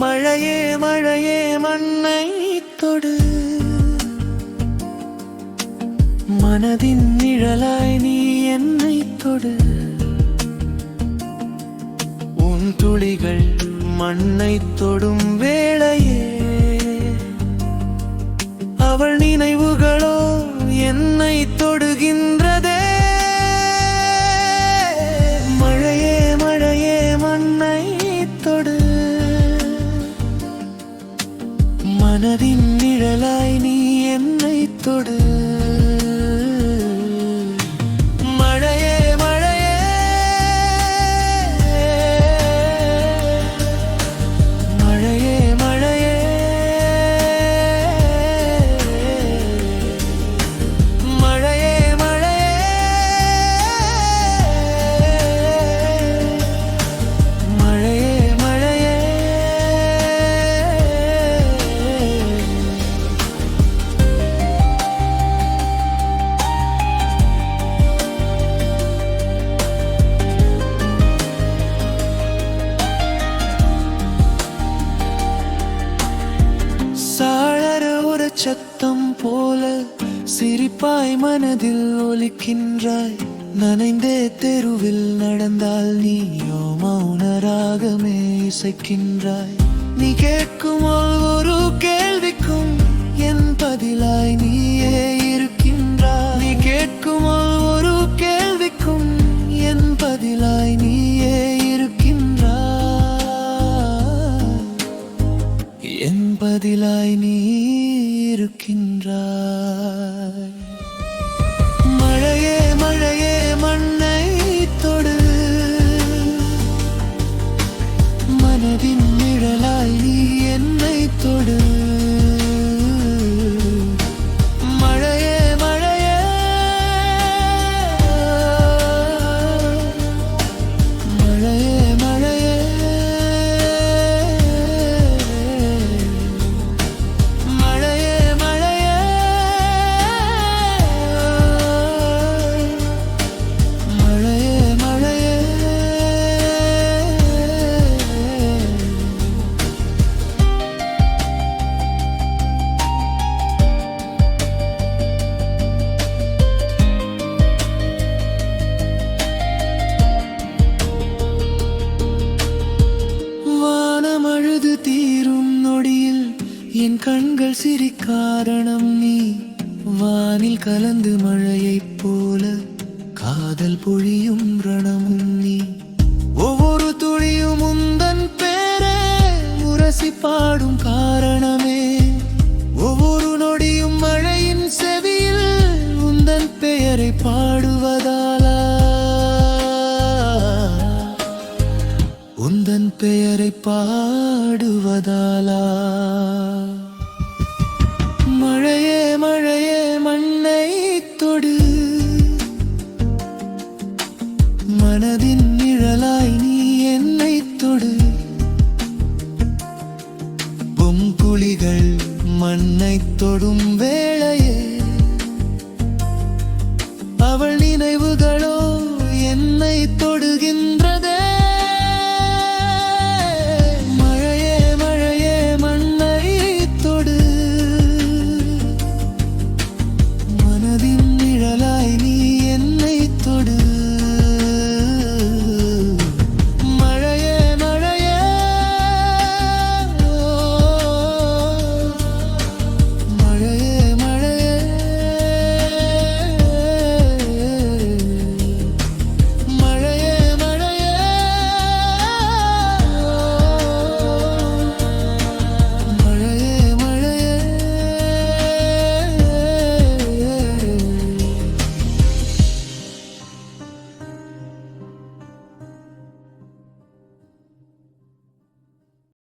மழையே மழையே மண்ணை தொடு. மனதின் நிழலாய் நீ என்னை தொடு. உன் துளிகள் மண்ணை தொடும் வேளையே. அவள் நினைவுகளோ என்னை தொடுகின்ற சத்தம் போல சிரிப்பாய் மனதில் ஒலிக்கின்றாய். நனைந்தே தெருவில் நடந்தால் நீயோ மௌனராகமே இசைக்கின்றாய். நீ கேட்கும் ஒவ்வொரு கேள்விக்கும் என் பதிலாய் நீயே இருக்கின்றாய். நீ கேட்கும் ஒவ்வொரு கேள்விக்கும் என் பதிலாய் நீயே இருக்கின்றாய். என் பதிலாய் நீ kinder கண்கள் சிரி காரணம் நீ. வானில் கலந்து மழையைப் போல காதல் பொழியும் ரணமும் நீ. ஒவ்வொரு துளியும் உந்தன் பேரே முரசி பாடும் காரணமே. ஒவ்வொரு நொடியும் மழையின் செவியில் உந்தன் பெயரை பாடுவதாலா. உந்தன் பெயரை பாடுவதாலா. மனதின் நிழலாய் நீ என்னை தொடு. பொங்குழிகள் மண்ணை தொடும் வேளையில்